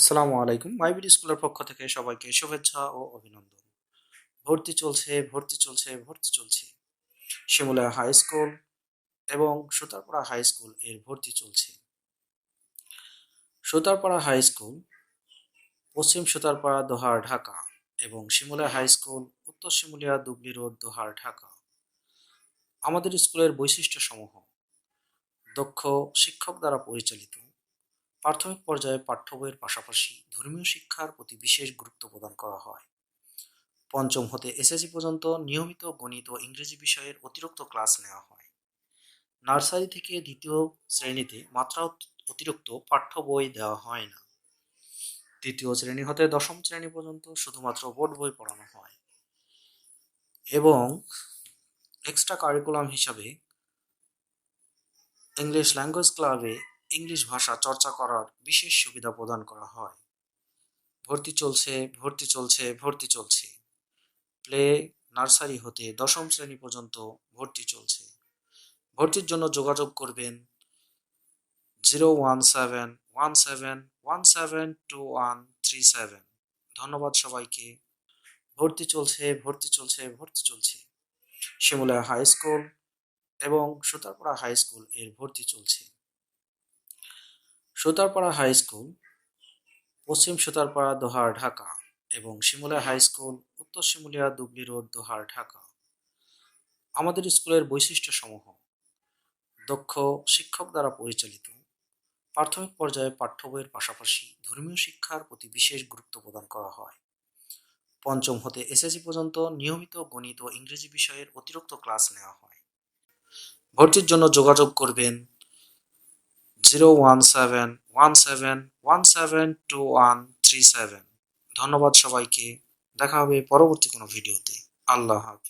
আসসালামু আলাইকুম। মাইবিডি স্কুলের পক্ষ থেকে সবাইকে শুভেচ্ছা ও অভিনন্দন। ভর্তি চলছে ভর্তি চলছে ভর্তি চলছে। শিমুলা হাই স্কুল এবং সুতারপাড়া হাই স্কুলের ভর্তি চলছে। সুতারপাড়া হাই স্কুল পশ্চিম সুতারপাড়া দোহার ঢাকা এবং Shimula high school Uttar Shimulia Dubli road Dohar Dhaka. আমাদের স্কুলের বৈশিষ্ট্য সমূহ দক্ষ শিক্ষক দ্বারা পরিচালিত প্রাথমিক পর্যায়ে পাঠ্য বইয়ের পাশাপাশি ধর্মীয় শিক্ষার প্রতি বিশেষ গুরুত্ব প্রদান করা হয়। পঞ্চম হতে এসএসসি পর্যন্ত নিয়মিত গণিত ও ইংরেজি বিষয়ের অতিরিক্ত ক্লাস নেওয়া হয়। নার্সারি থেকে দ্বিতীয় শ্রেণীতে মাত্রা অতিরিক্ত পাঠ্য বই দেওয়া হয় না। তৃতীয় শ্রেণি হতে দশম শ্রেণি পর্যন্ত শুধুমাত্র বোর্ড বই পড়ানো হয়। এবং এক্সট্রা কারিকুলাম হিসাবে ইংলিশ ল্যাঙ্গুয়েজ ক্লাবে ইংলিশ ভাষা চর্চা করার বিশেষ সুবিধা প্রদান করা হয়। ভর্তি চলছে ভর্তি চলছে ভর্তি চলছে। প্লে, নার্সারি হতে দশম শ্রেণি পর্যন্ত ভর্তি চলছে। ভর্তির জন্য যোগাযোগ করবেন zero one seven one seven one seven two one three seven. ধন্যবাদ সবাইকে। ভর্তি চলছে ভর্তি চলছে ভর্তি চলছে। শিমুলা হাই স্কুল এবং সুতারপাড়া হাই স্কুলের ভর্তি চলছে। সুতারপাড়া হাই স্কুল, পশ্চিম সুতারপাড়া দোহার ঢাকা এবং Shimula high school, Uttar Shimulia Dubli road Dohar Dhaka. আমাদের স্কুলের বৈশিষ্ট্য সমূহ দক্ষ শিক্ষক দ্বারা পরিচালিত, প্রাথমিক পর্যায়ে পাঠ্য বইয়ের পাশাপাশি ধর্মীয় শিক্ষার প্রতি বিশেষ গুরুত্ব প্রদান করা হয়। পঞ্চম হতে এসএসসি পর্যন্ত নিয়মিত গণিত ও ইংরেজি বিষয়ের অতিরিক্ত ক্লাস নেওয়া হয়। ভর্তির জন্য যোগাযোগ করবেন zero one seven one seven one seven two one three seven ধন্যবাদ সবাইকে। দেখা হবে পরবর্তী কোনো ভিডিওতে। আল্লাহ হাফিজ।